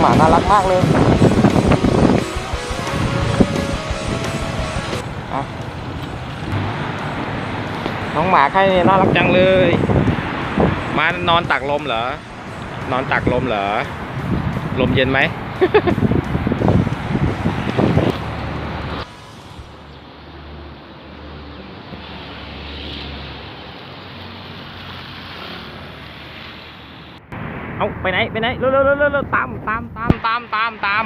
หมาน่ารักมากเลยน้องหมาใครน่ารักจังเลย มานอนตักลมเหรอนอนตักลมเหรอ ลมเย็นไหม เอาไปไหนไปไหนเร็วเร็วเร็วตามตามตามตามตามตาม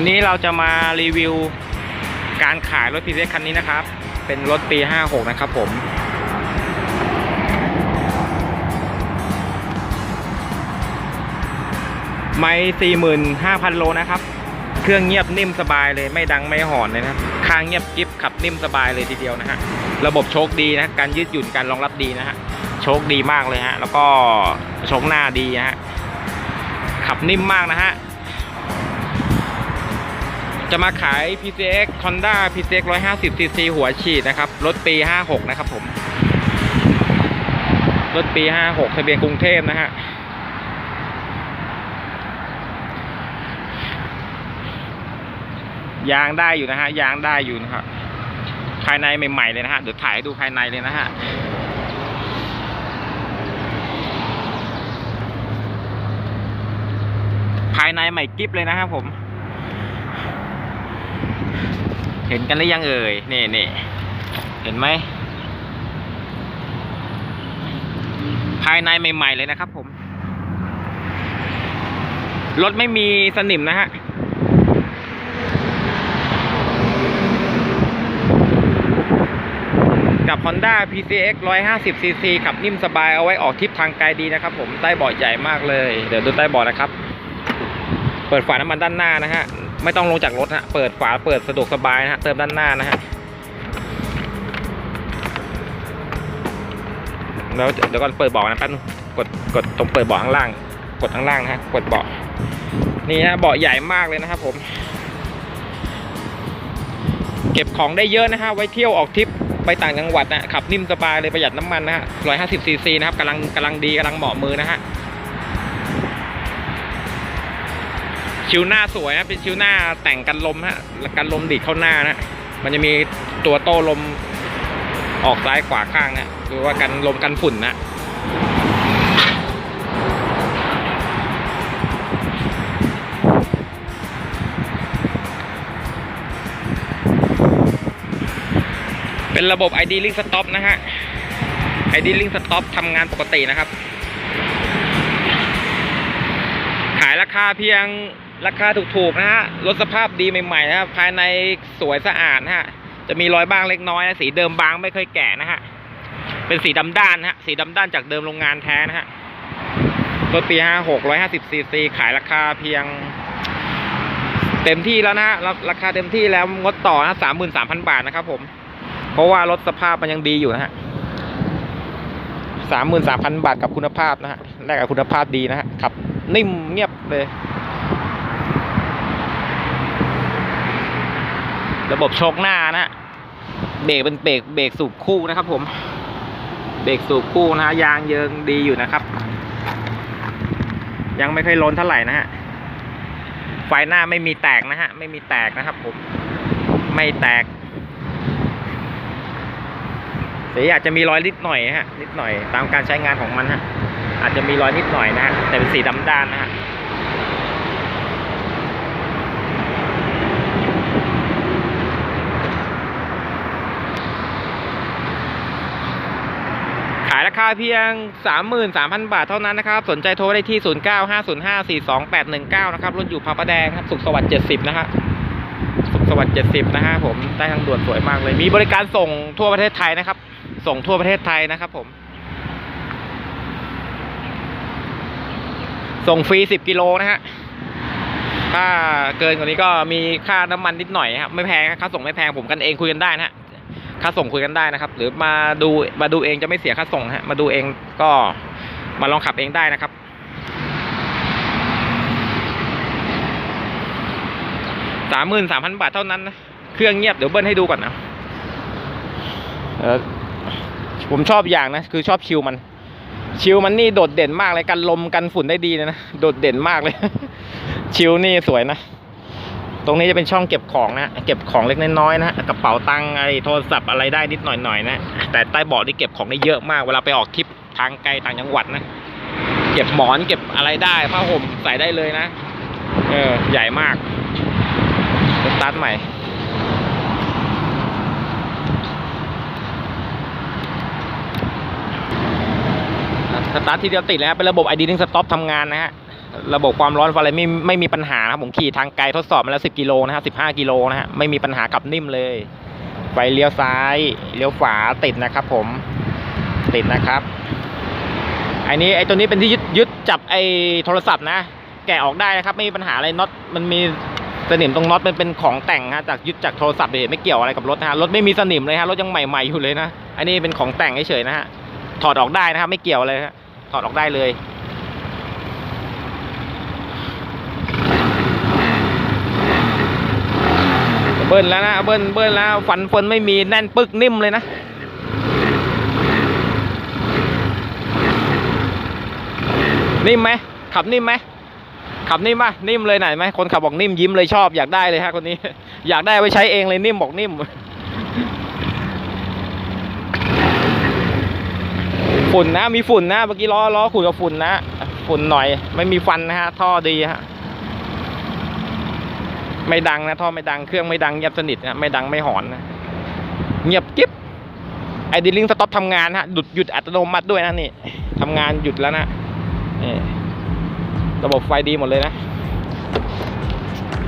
วันนี้เราจะมารีวิวการขายรถพีเคันนี้นะครับ เป็นรถปี 56 นะครับผม ไม่ 45,000 โลนะครับ เครื่องเงียบนิ่มสบายเลยไม่ดังไม่หอนเลยนะค้างเงียบกิฟขับนิ่มสบายเลยทีเดียวนะฮะ ระบบโชคดีนะ การยืดหยุ่นการรองรับดีนะฮะ โชคดีมากเลยฮะ แล้วก็โชคหน้าดีฮะ ขับนิ่มมากนะฮะ จะมาขาย PCX Honda PCX 150cc หัวฉีดนะครับ รถปี 56 นะครับผม รถปี 56 ทะเบียนกรุงเทพนะฮะ ยางได้อยู่นะฮะ ยางได้อยู่นะครับ ภายในใหม่ ๆ เลยนะฮะ เดี๋ยวถ่ายให้ดูภายในเลยนะฮะภายในใหม่กิ๊บเลยนะครับผม เห็นกันหรือยังเอ่ยนี่นี่เห็นไหม ภายในใหม่ ๆ เลยนะครับผม รถไม่มีสนิมนะฮะกับ Honda PCX 150cc ขับนิ่มสบายเอาไว้ออกทริปทางไกลดีนะครับผมใต้เบาะใหญ่มากเลย เดี๋ยวดูใต้เบาะนะครับ เปิดฝาน้ำมันด้านหน้านะฮะ ไม่ต้องลงจากรถฮะ เปิดฝาเปิดสะดวกสบายนะฮะ เติมด้านหน้านะฮะ แล้วเดี๋ยวก่อนเปิดเบาะนะแป๊บนึงกด กดตรงเปิดเบาะข้างล่าง กดข้างล่างนะฮะ กดเบาะ นี่ฮะ เบาะใหญ่มากเลยนะครับผม เก็บของได้เยอะนะฮะ ไว้เที่ยวออกทริปไปต่างจังหวัดนะขับนิ่มสบายเลยประหยัดน้ำมันนะฮะ150ซีซีนะครับกำลังกำลังดีกำลังเหมาะมือนะฮะ ชิวหน้าสวยนะเป็นชิวหน้าแต่งกันลมฮะกันลมดีดเข้าหน้านะมันจะมีตัวโต้ลมออกซ้ายขวาข้างนะหรือว่ากันลมกันฝุ่นนะเป็นระบบ ID Link Stop นะฮะ ID Link Stop ทำงานปกตินะครับ ขายราคาเพียง ราคาถูกๆนะฮะรถสภาพดีใหม่ๆนะครับภายในสวยสะอาดนะฮะจะมีรอยบ้างเล็กน้อยนะสีเดิมบางไม่เคยแก่นะฮะเป็นสีดำด้านนะฮะสีดำด้านจากเดิมโรงงานแท้นะฮะรถปี56 150ซีซีขายราคาเพียง เต็มที่แล้วนะฮะราราคาเต็มที่แล้วงดต่อนะ33,000บาทนะครับผมเพราะว่ารถสภาพมันยังดีอยู่นะฮะ33,000บาทกับคุณภาพนะฮะแลกกับคุณภาพดีนะฮะขับนิ่มเงียบเลย ระบบโชคหน้านะเบรกเป็นเบรกเบรกสูบคู่นะครับ ผม เบรกสูบคู่นะยางเยิงดีอยู่นะครับ ยังไม่เคยล้นเท่าไหร่นะฮะไฟหน้าไม่มีแตกนะฮะ ไม่มีแตกนะครับ ผม ไม่แตกสีอาจจะมีรอยนิดหน่อยฮะนิดหน่อย ตามการใช้งานของมันฮะอาจจะมีรอยนิดหน่อยนะฮะแต่เป็นสีดำด้านนะฮะ ขายรา คาเพียง 33,000 บาทเท่านั้นนะครับ สนใจโทรได้ที่ 0950542819 นะครับ รถอยู่พระประแดงครับ สุขสวัสดิ์70 นะฮะสุขสวัสดิ์70 นะฮะผม ใต้ทางด่วนสวยมากเลย มีบริการส่งทั่วประเทศไทยนะครับ ส่งทั่วประเทศไทยนะครับผม ส่งฟรี 10 กิโลนะฮะถ้าเกินกว่านี้ก็มีค่าน้ำมันนิดหน่อยครับ ไม่แพงครับค่าส่งไม่แพงผมกันเองคุยกันได้นะฮะ ค่าส่งคุยกันได้นะครับ หรือมาดูมาดูเองจะไม่เสียค่าส่งฮะมาดูเองก็มาลองขับเองได้นะครับ สามหมื่นสามพันบาทเท่านั้นนะเครื่องเงียบเดี๋ยวเบิ้ลให้ดูก่อนนะเออผมชอบอย่างนะ คือชอบชิวมัน ชิวมันนี่โดดเด่นมากเลยกันลมกันฝุ่นได้ดีนะ โดดเด่นมากเลย ชิวนี่สวยนะ ตรงนี้จะเป็นช่องเก็บของนะ เก็บของเล็กน้อยๆนะกระเป๋าตังค์อะไรโทรศัพท์อะไรได้นิดหน่อยๆนะ แต่ใต้เบาะนี่เก็บของได้เยอะมาก เวลาไปออกทริปทางไกลต่างจังหวัดนะ เก็บหมอนเก็บอะไรได้ผ้าห่มใส่ได้เลยนะ เออ ใหญ่มากสตาร์ทใหม่สตาร์ททีเดียวติดเลยครับเป็นระบบ ID Link Stop ทำงานนะฮะ ระบบความร้อนอะไรไม่ไม่มีปัญหานะครับผมขี่ทางไกลทดสอบมาแล้ว 10 กิโลนะฮะ15 กิโลนะฮะไม่มีปัญหากับนิ่มเลยไฟเลี้ยวซ้ายเลี้ยวขวาติดนะครับ ผมติดนะครับไอ้นี้ไอ้ตัวนี้เป็นที่ยึดยึดจับไอ้โทรศัพท์นะ แกะออกได้นะครับ ไม่มีปัญหาอะไรน็อตมันมีสนิมตรงน็อตมันเป็นของแต่งฮะจากยึดจากโทรศัพท์เลยไม่เกี่ยวอะไรกับรถนะฮะรถไม่มีสนิมเลยฮะรถยังใหม่ๆอยู่เลยนะอันนี้เป็นของแต่งเฉยๆนะฮะถอดออกได้นะครับ ไม่เกี่ยวเลยฮะถอดออกได้เลย เบิ้ลแล้วนะเบิ้ลเบิ้ลแล้วฟันเฟินไม่มีแน่นปึกนิ่มเลยนะนิ่มไหมขับนิ่มไหมขับนิ่มป่ะนิ่มเลยไหนไหมคนขับบอกนิ่มยิ้มเลยชอบอยากได้เลยฮะคนนี้ อยากได้เอาไปใช้เองเลยนิ่มบอกนิ่มฝุ่นนะมีฝุ่นนะเมื่อกี้ล้อล้อขุ่นกับฝุ่นนะฝุ่นหน่อย ไม่มีฟันนะฮะท่อดีฮะ ไม่ดังนะท่อไม่ดังเครื่องไม่ดังเงียบสนิทนะไม่ดังไม่หอนนะเงียบกิ๊บไอดิลิงสต็อปทำงานฮะหยุดหยุดอัตโนมัติด้วยนะนี่ทำงานหยุดแล้วนะนี่ระบบไฟดีหมดเลยนะ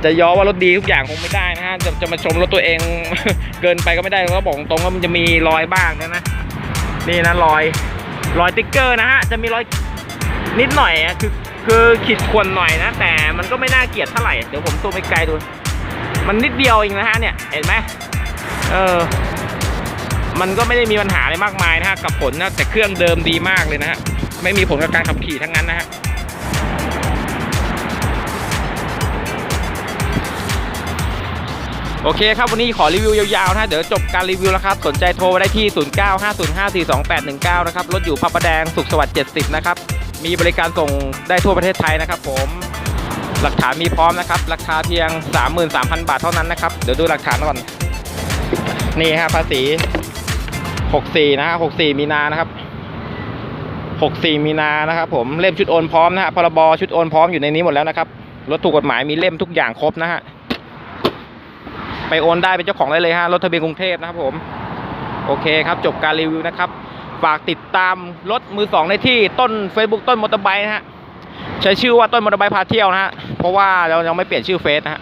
จะย้อว่ารถดีทุกอย่างคงไม่ได้นะฮะจะจะมาชมรถตัวเองเกินไปก็ไม่ได้ก็บอกตรงว่ามันจะมีรอยบ้างนะนะนี่นะรอย รอยติ๊กเกอร์นะฮะจะมีรอยนิดหน่อยอะคือ คือขีดข่วนหน่อยนะ แต่มันก็ไม่น่าเกลียดเท่าไหร่ เดี๋ยวผมซูมไปไกลดู มันนิดเดียวเองนะฮะเนี่ย เห็นไหมเออ มันก็ไม่ได้มีปัญหาอะไรมากมายนะฮะ กับผลนะแต่เครื่องเดิมดีมากเลยนะฮะ ไม่มีผลกับการขับขี่ทั้งนั้นนะฮะโอเคครับ วันนี้ขอรีวิวยาวๆนะเดี๋ยวจบการรีวิวแล้วครับ สนใจโทรมาได้ที่ 0950542819 นะครับ รถอยู่พระประแดงสุขสวัสดิ์70 นะครับ มีบริการส่งได้ทั่วประเทศไทยนะครับ ผม หลักฐานมีพร้อมนะครับ ราคาเพียง 33,000 บาทเท่านั้นนะครับ เดี๋ยวดูหลักฐานก่อน นี่ฮะภาษี 64 นะฮะ64 มีนานะครับ 64 มีนานะครับ ผม เล่มชุดโอนพร้อมนะฮะ พรบชุดโอนพร้อมอยู่ในนี้หมดแล้วนะครับ รถถูกกฎหมายมีเล่มทุกอย่างครบนะฮะ ไปโอนได้เป็นเจ้าของได้เลยฮะ รถทะเบียนกรุงเทพนะครับผม โอเคครับ จบการรีวิวนะครับ ฝากติดตามรถมือสองได้ที่ต้น Facebook ต้นมอเตอร์ไบค์นะฮะใช้ชื่อว่าต้นมอเตอร์ไบค์พาเที่ยวนะฮะเพราะว่าเรายังไม่เปลี่ยนชื่อเฟซนะฮะ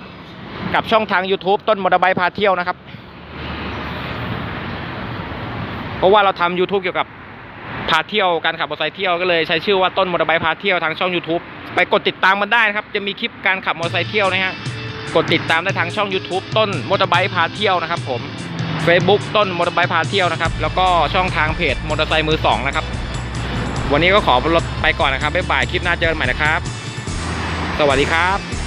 กับช่องทาง YouTube ต้นมอเตอร์ไบค์พาเที่ยวนะครับ เพราะว่าเราทำ YouTube เกี่ยวกับพาเที่ยวการขับมอเตอร์ไซค์เที่ยวก็เลยใช้ชื่อว่าต้นมอเตอร์ไบค์พาเที่ยวทางช่อง YouTube ไปกดติดตามมันได้นะครับ จะมีคลิปการขับมอเตอร์ไซค์เที่ยวนะฮะกดติดตามได้ทางช่อง YouTube ต้นมอเตอร์ไบค์พาเที่ยวนะครับผม Facebook ต้นมอเตอร์ไซค์พาเที่ยวนะครับ แล้วก็ช่องทางเพจมอเตอร์ไซค์มือสองนะครับ วันนี้ก็ขอรถไปก่อนนะครับบ๊ายบายคลิปหน้าเจอกันใหม่นะครับ สวัสดีครับ